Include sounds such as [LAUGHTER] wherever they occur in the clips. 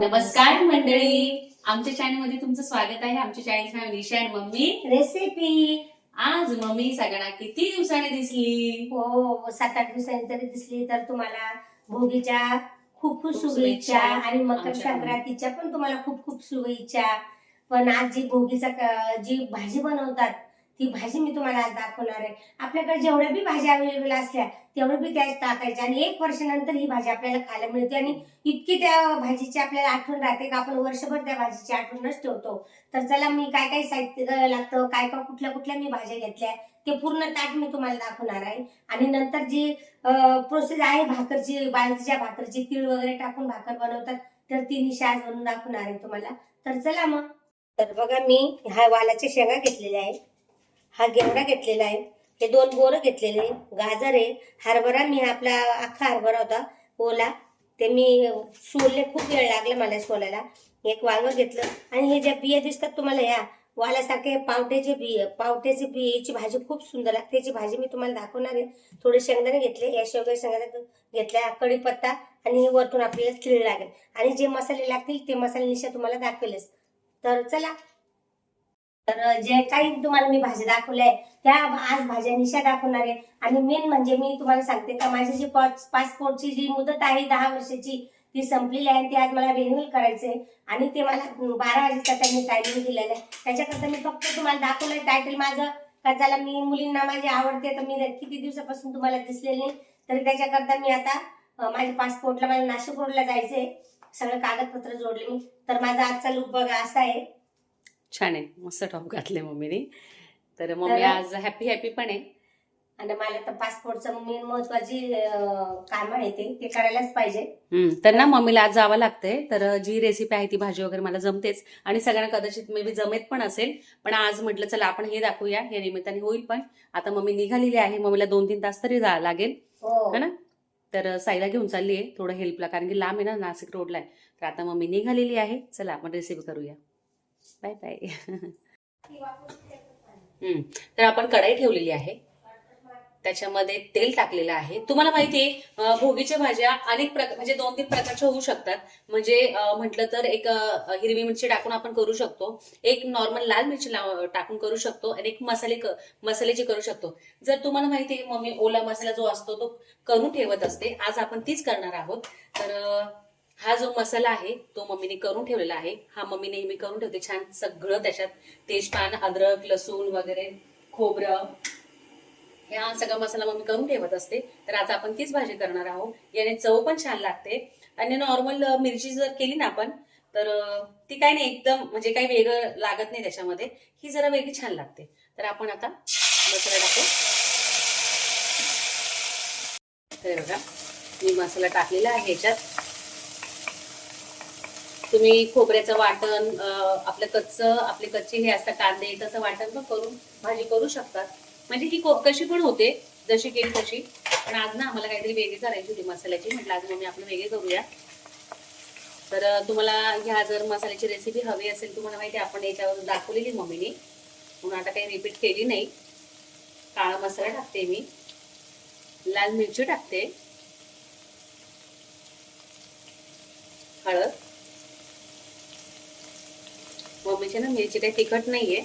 नमस्कार मंडळी. आमच्या चॅनलमध्ये तुमचं स्वागत आहे. आमच्या चॅनल नाव निशा मम्मी. रेसिपी आज मम्मी सगळ्यांना किती दिवसाने दिसली? हो सात आठ दिवसांनी तरी दिसली तर तुम्हाला भोगीच्या खूप खूप शुभेच्छा. आणि मकर संक्रांतीच्या पण तुम्हाला खूप खूप शुभेच्छा. पण आज जी भोगीचा जी भाजी बनवतात ती भाजी मी तुम्हाला आज दाखवणार आहे. आपल्याकडे जेवढ्या बी भाज्या अवेलेबल असल्या तेवढ्या बी त्या टाकायच्या आणि एक वर्षानंतर ही भाजी आपल्याला खायला मिळते आणि इतकी त्या भाजीची आपल्याला आठवण राहते का आपण वर्षभर त्या भाजीची आठवणच ठेवतो. तर चला मी काय काय साहित्य लागतं काय काय कुठल्या कुठल्या मी भाज्या घेतल्या ते पूर्ण ताट मी तुम्हाला दाखवणार आहे. आणि नंतर जी प्रोसेस आहे भाकरची बाजरीच्या भाकरची तीळ वगैरे टाकून भाकर बनवतात तर ती निशा आज बनवून दाखवणार आहे तुम्हाला. तर चला मग. तर बघा मी ह्या वालाच्या शेंगा घेतलेल्या आहे हा घेवडा घेतलेला आहे. हे दोन बोरं घेतलेले गाजर आहे. हरभरा मी आपला अख्खा हरभरा होता ओला. ते मी सोलले खूप वेळ लागला मला सोलायला. एक वांगं घेतलं. आणि हे ज्या बिया दिसतात तुम्हाला ह्या वालासारखे पावट्याचे बिये पावट्याचे बियाची भाजी खूप सुंदर लागते त्याची भाजी मी तुम्हाला दाखवणार आहे. थोडे शेंगदाणे घेतले. या शेवगे शेंगदाणे घेतल्या कढीपत्ता आणि हे वरतून आपल्याला तिळ लागेल. आणि जे मसाले लागतील ते मसाले निशा तुम्हाला दाखवेलच. तर चला तर जे काही तुम्हाला मी भाज्या दाखवल्या आहे त्या आज भाज्या निशा दाखवणार आहे. आणि मेन म्हणजे मी तुम्हाला सांगते का माझी जी पासपोर्टची जी मुदत आहे दहा वर्षाची ती संपलेली आहे. ती आज मला रिन्युअल करायचंय आणि ते मला बारा वाजेचा त्यांनी टायमिंग दिलेलं आहे. त्याच्याकरता मी फक्त तुम्हाला दाखवलंय टायटल माझं का ज्याला मी मुलींना माझी आवडते तर मी किती दिवसापासून तुम्हाला दिसलेली नाही. तरी त्याच्याकरता मी आता माझ्या पासपोर्टला मला नाशिक रोडला जायचंय. सगळं कागदपत्र जोडले मी. तर माझा आजचा लुक बघा असा आहे. छान आहे. मस्त टॉप घातले मम्मीने. तर मम्मी तर- आज हॅपी हॅपी पण आहे. आणि मला तर पासपोर्टचं मेन महत्वाची काम आहे ते. ते करायलाच पाहिजे. हम्म, तर ना मम्मीला आज जावं लागतंय. तर जी रेसिपी आहे ती भाजी वगैरे मला जमतेच. आणि सगळ्यांना कदाचित मे बी जमेत पण असेल. पण आज म्हटलं चला आपण हे दाखवूया. या निमित्ताने होईल पण. आता मम्मी निघालेली आहे. मम्मीला दोन तीन तास तरी जा लागेल. हो. है ना? तर साईला घेऊन चालली आहे थोडं हेल्पला कारण की लांब आहे ना नाशिक रोडला आहे. तर आता मम्मी निघालेली आहे. चला आपण रेसिपी करूया. Bye bye. [LAUGHS] हम्म, तर आपण कढाई ठेवलेली आहे. त्याच्यामध्ये तेल टाकलेलं आहे. तुम्हाला माहिती आहे भोगीच्या भाज्या अनेक प्रकार म्हणजे दोन तीन प्रकारच्या होऊ शकतात. म्हणजे म्हटलं तर एक हिरवी मिरची टाकून आपण करू शकतो. एक नॉर्मल लाल मिरची लाव- टाकून करू शकतो. आणि एक मसाले मसाल्याची करू शकतो. जर तुम्हाला माहिती आहे मम्मी ओला मसाला जो असतो तो करून ठेवत असते. आज आपण तीच करणार आहोत. तर हा जो मसाला आहे तो मम्मीने करून ठेवलेला आहे. हा मम्मी नेहमी करून ठेवते. छान सगळं त्याच्यात तेजपान अद्रक लसूण वगैरे खोबरं ह्या सगळा मसाला मम्मी करून ठेवत असते. तर आज आपण तीच भाजी करणार आहोत. याने चव पण छान लागते. आणि नॉर्मल मिरची जर केली ना आपण तर ती काही नाही एकदम म्हणजे काही वेगळं लागत नाही त्याच्यामध्ये. ही जरा वेगळी छान लागते. तर आपण आता मसाला टाकू. तर बघा मी मसाला टाकलेला आहे ह्याच्यात. तुम्ही खोबऱ्याचं वाटण आपलं कच्चं आपले कच्चे हे असतात कांदे तसं वाटण पण करून भाजी करू शकतात. म्हणजे ही कशी पण होते जशी केली तशी. पण आज ना आम्हाला काहीतरी वेगळी करायची होती मसाल्याची. म्हटलं आज मम्मी आपण वेगळी करूया. तर तुम्हाला ह्या जर मसाल्याची रेसिपी हवी असेल तुम्हाला माहिती आहे, आपण याच्यावर दाखवलेली मम्मीने. म्हणून आता काही रिपीट केली नाही. काळा मसाला टाकते मी. लाल मिरची टाकते. हळद. मम्मीची ना मिरची काही तिखट नाहीये.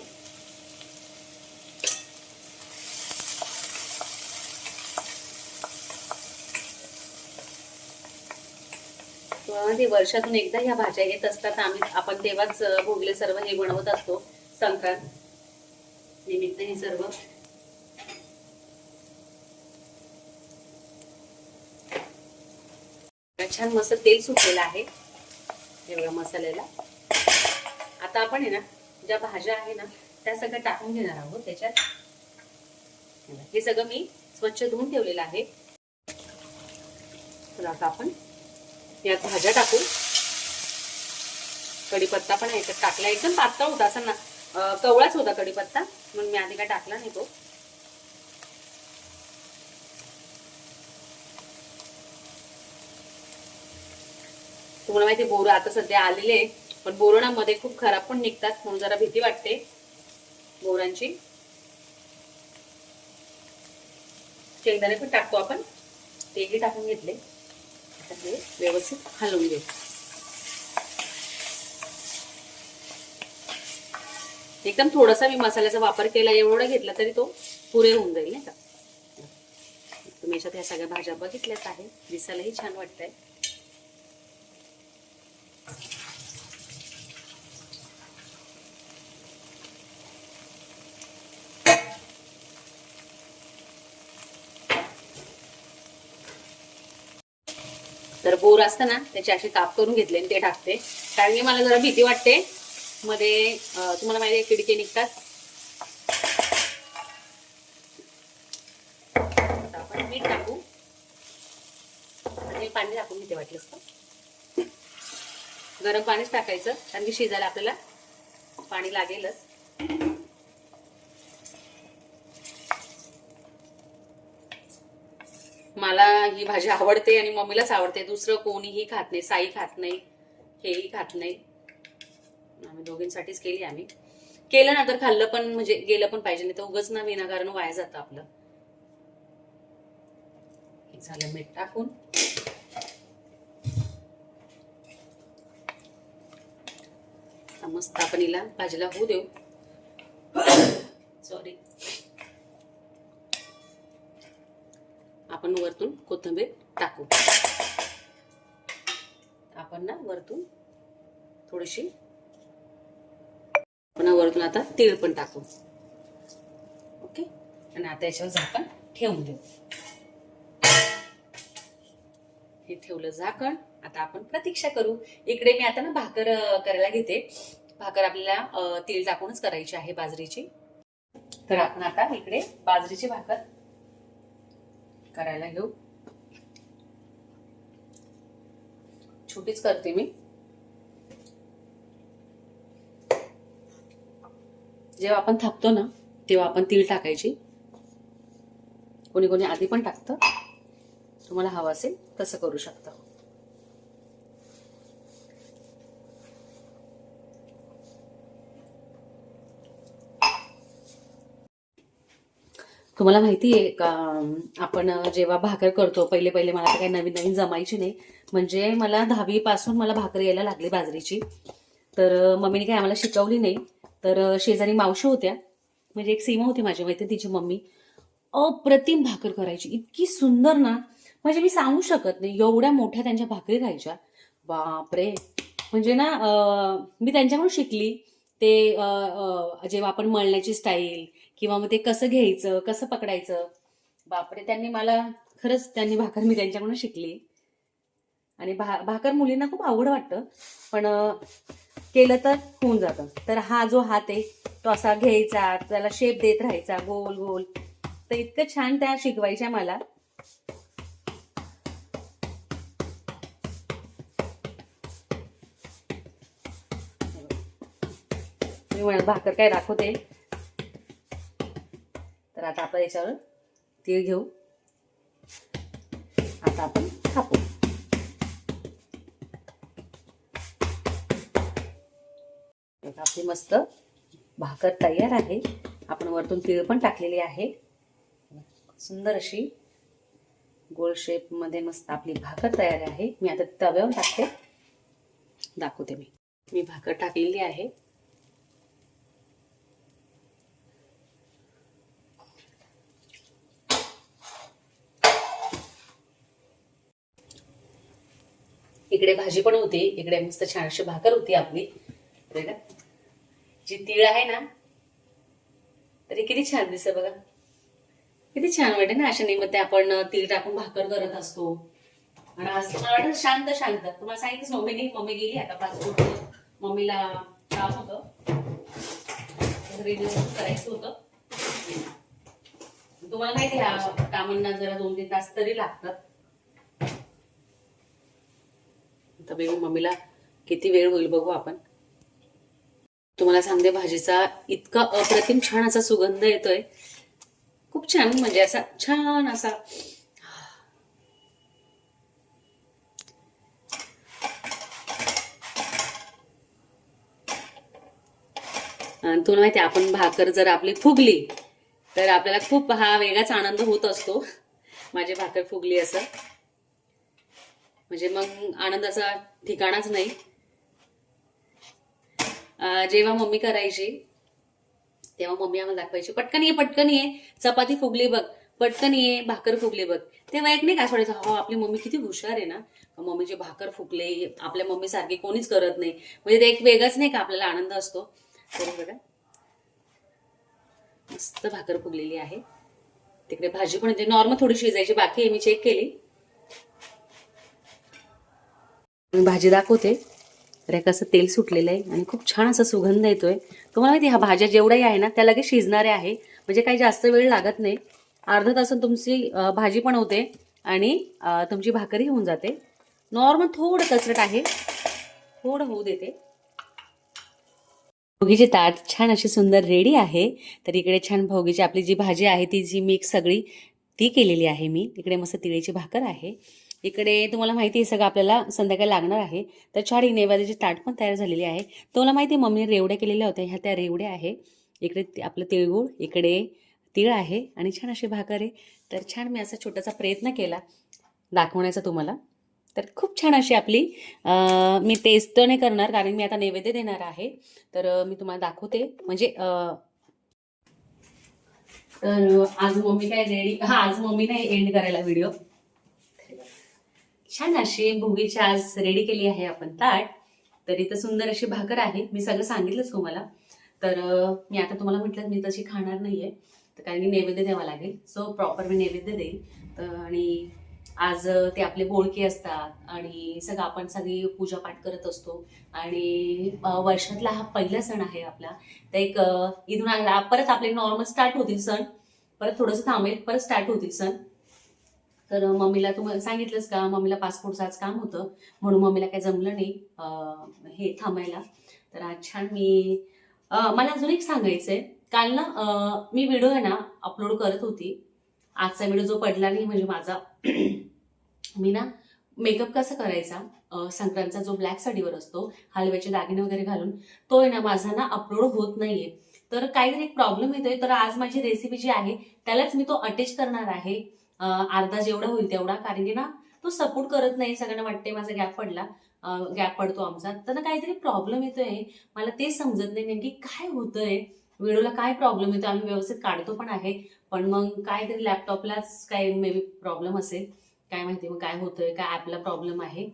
ते वर्षातून एकदा ह्या भाज्या येत असतात. आम्ही आपण तेव्हाच भोगले सर्व हे बनवत असतो. संक्रांत निमित्त हे सर्व. छान मस्त तेल सुटलेलं आहे. एवढ्या मसाल्याला. आता आपण आहे ना ज्या भाज्या आहे ना त्या सगळ्या टाकून घेणार आहोत त्याच्यात. हे सगळं मी स्वच्छ धुवून ठेवलेलं आहे. तर आता आपण यात भाज्या टाकू. कढीपत्ता पण याच्यात टाकला. एकदम पातळ होता असं ना कवळाच होता कढीपत्ता. म्हणून मी आधी काय टाकला नाही तो. तुम्हाला माहिती बोरं आता सध्या आलेले आहे. पण बोरणामध्ये खूप खराब पण निघतात म्हणून जरा भीती वाटते बोरांची. शेंगदाणे पण टाकतो आपण. तेही टाकून घेतले. हे व्यवस्थित हलवून घेऊ. एकदम थोडासा मी मसाल्याचा वापर केला एवढा घेतला तरी तो पुरे होऊन जाईल नाही का? तुम्ही याच्यात ह्या सगळ्या भाज्या बघितल्याच आहे. दिसायलाही छान वाटतंय. तर बोर असतं ना त्याची अशी काप करून घेतले आणि ते टाकते. कारण की मला जरा भीती वाटते. मध्ये तुम्हाला माहिती आहे किडके निघतात. आपण मीठ टाकू. आणि पाणी टाकून घेते वाटली असतं. गरम पाणीच टाकायचं कारण की शिजायला आपल्याला पाणी लागेलच. मला ही भाजी आवडते आणि मम्मीलाच आवडते. दुसरं कोणीही खात नाही साई खात नाही हेही खात नाही. आम्ही दोघींसाठीच केली आम्ही. केलं ना तर खाल्लं पण म्हणजे गेलं पण पाहिजे नाही तर उगच ना विनाकारण वाया जातं आपलं. झालं मीठ टाकून. मस्त आपण हिला भाजीला होऊ देऊ. वरतून कोथिंबीर टाकू. आपण ना वरतून थोडीशी आपण वरतून आता तीळ पण टाकू. ओके? आणि आता याच्यावर झाकण ठेवून देऊ. हे ठेवलं झाकण. आता आपण प्रतीक्षा करू. इकडे मी आता ना भाकर करायला घेते. भाकर आपल्याला तेल तीळ टाकूनच करायची आहे बाजरीची. तर आपण आता इकडे बाजरीची भाकर करायला घेऊ. छोटीच करते मी. जेव्हा आपण थापतो ना तेव्हा आपण तीळ टाकायची. कोणी कोणी आधी पण टाकतं. तुम्हाला हवं असेल तसं करू शकता. तुम्हाला माहिती आहे का आपण जेव्हा भाकर करतो पहिले पहिले मला तर काही नवीन नवीन जमायची नाही. म्हणजे मला दहावीपासून मला भाकर यायला लागली बाजरीची. तर मम्मीने काही आम्हाला शिकवली नाही. तर शेजारी मावशी होत्या. म्हणजे एक सीमा होती माझ्या माहिती तिची मम्मी. अप्रतिम भाकर करायची. इतकी सुंदर ना. म्हणजे मी सांगू शकत नाही. एवढ्या मोठ्या त्यांच्या भाकरी राहायच्या बापरे. म्हणजे ना मी त्यांच्याकडून शिकली. ते जेव्हा आपण मळण्याची स्टाईल किंवा मग ते कसं घ्यायचं कसं पकडायचं? बापरे त्यांनी मला खरंच त्यांनी भाकर मी त्यांच्याकडून शिकली. आणि भा भाकर मुलींना खूप आवड वाटतं. पण केलं तर होऊन जातं. तर हा जो हात आहे तो असा घ्यायचा त्याला शेप देत राहायचा गोल गोल. तर इतकं छान त्या शिकवायच्या मला. मी भाकर काय दाखवते? तर आता आपण याच्यावर तीळ घेऊ. आता आपण थापू आपली मस्त भाकर तयार आहे. आपण वरतून तीळ पण टाकलेली आहे. सुंदर अशी गोल शेपमध्ये मस्त आपली भाकर तयार आहे. मी आता तव्यावर टाकते. दाखवते मी. मी भाकर टाकलेली आहे. इकडे भाजी पण होती इकडे मस्त छान अशी भाकर होती आपली. जी तीळ आहे ना तरी किती छान दिसत बघा. किती छान वाटते ना अशा निमित्त आपण तीळ टाकून भाकर करत असतो. आणि आज मला शांत शांत. तुम्हाला सांगितलं मम्मीने मम्मी गेली आता पासपोर्ट मम्मीला काम होतं. करायचं होतं. तुम्हाला माहिती ह्या कामांना जरा दोन तीन तास तरी लागतात. तर बघू मम्मीला किती वेळ होईल बघू आपण. तुम्हाला सांगते भाजीचा इतका अप्रतिम छान असा सुगंध येतोय. खूप छान म्हणजे असा छान असा. तुला माहिती आपण भाकर जर आपली फुगली तर आपल्याला खूप हा वेगळाच आनंद होत असतो. माझी भाकर फुगली असं. म्हणजे मग आनंदाचा ठिकाणाच नाही. जेव्हा मम्मी करायची तेव्हा मम्मी आम्हाला दाखवायची पटकन ये पटकन ये चपाती फुगली बघ पटकन ये भाकर फुगली बघ. तेव्हा एक नाही काय सोडायचं हो आपली मम्मी किती हुशार आहे ना. मम्मीचे भाकर फुगले आपल्या मम्मी सारखी कोणीच करत नाही. म्हणजे ते एक वेगळाच नाही का आपल्याला आनंद असतो. तर बघा. मस्त भाकर फुगलेली आहे. तिकडे भाजी पण नॉर्मल थोडी शिजायची बाकी मी चेक केली. मी भाजी दाखवते. तर असं तेल सुटलेलं आहे आणि खूप छान असा सुगंध येतोय. तुम्हाला माहिती ह्या भाज्या जेवढ्याही आहे ना त्या लगेच शिजणाऱ्या आहे. म्हणजे काही जास्त वेळ लागत नाही. अर्धा तासात तुमची भाजी पण होते आणि तुमची भाकरी होऊन जाते. नॉर्मल थोडं कचरट आहे. थोडं होऊ देते. भोगीची ताट छान अशी सुंदर रेडी आहे. तर इकडे छान भोगीची आपली जी भाजी आहे ती जी मिक्स सगळी ती केलेली आहे मी. इकडे मस्त तिळीची भाकर आहे. इकडे तुम्हाला माहिती आहे सगळं आपल्याला संध्याकाळी लागणार आहे. तर छान ही नैवेद्याची ताट पण तयार झालेली आहे. तुम्हाला माहिती आहे मम्मीने रेवड्या केलेल्या होत्या. ह्या त्या रेवड्या आहे. इकडे ते- आपलं तिळगुळ इकडे तिळ आहे आणि छान अशी भाकर आहे. तर छान मी असा छोटासा प्रयत्न केला दाखवण्याचा तुम्हाला. तर खूप छान अशी आपली मी टेस्ट नाही करणार कारण मी आता नैवेद्य देणार आहे. तर मी तुम्हाला दाखवते. म्हणजे तर आज मम्मी काय रेडी हा आज मम्मी नाही एंड करायला व्हिडिओ छान अशी भोगीची आज रेडी केली आहे आपण ताट. तर इथं सुंदर अशी भाकर आहे. मी सगळं सांगितलंच हो तुम्हाला तर मी आता तुम्हाला म्हटलं मी तशी खाणार नाहीये. तर कारण की नैवेद्य द्यावा लागेल. सो प्रॉपर मी नैवेद्य देईल. तर आणि आज ते आपले बोळके असतात आणि सगळं आपण सगळी पूजापाठ करत असतो. आणि वर्षातला हा पहिला सण आहे आपला. तर एक इथून परत आपले नॉर्मल स्टार्ट होतील सण. परत थोडंसं थांबेल परत स्टार्ट होतील सण. तर मम्मीला तुम्हाला सांगितलंच का मम्मीला पासपोर्टचं आज काम होतं म्हणून मम्मीला काही जमलं नाही हे थांबायला. तर आज छान मी मला अजून एक सांगायचंय. काल ना मी व्हिडिओ आहे ना अपलोड करत होती. आजचा व्हिडिओ जो पडला नाही म्हणजे माझा [CLEARS THROAT] मी ना मेकअप कसा करायचा संक्रांतचा जो ब्लॅक साडीवर असतो हलव्याचे दागिने वगैरे घालून तो आहे ना माझा ना अपलोड होत नाहीये. तर काहीतरी एक प्रॉब्लेम येतोय. तर आज माझी रेसिपी जी आहे त्यालाच मी तो अटॅच करणार आहे. अर्धा जेवढा होईल तेवढा कारण की ना तो सपोर्ट करत नाही सगळ्यांना वाटते माझा गॅप पडला. गॅप पडतो आमचा. तर ना काहीतरी प्रॉब्लेम येतोय. मला ते समजत नाही नेमकी काय होतंय. व्हिडिओला काय प्रॉब्लेम येतो आम्ही व्यवस्थित काढतो पण आहे. पण मग काहीतरी लॅपटॉपलाच काही मे बी प्रॉब्लेम असेल. काय माहिती मग काय होतंय काय ॲपला प्रॉब्लेम आहे.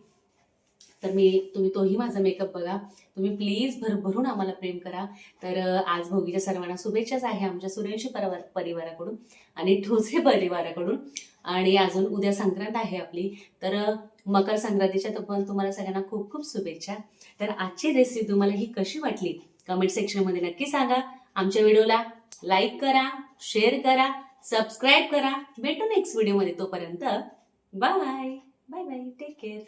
तर मी तुम्ही तोही माझा मेकअप बघा. तुम्ही प्लीज भरभरून आम्हाला प्रेम करा. तर आज भोगीच्या सर्वांना शुभेच्छाच आहे आमच्या सूर्यवंशी परिवार परिवाराकडून आणि ठोसे परिवाराकडून. आणि अजून उद्या संक्रांत आहे आपली. तर मकर संक्रांतीच्या तर तुम्हाला सगळ्यांना खूप खूप शुभेच्छा. तर आजची रेसिपी तुम्हाला ही कशी वाटली? कमेंट सेक्शनमध्ये नक्की सांगा. आमच्या व्हिडिओला लाईक करा शेअर करा सबस्क्राईब करा. भेटू नेक्स्ट व्हिडिओमध्ये तोपर्यंत. Bye bye bye take care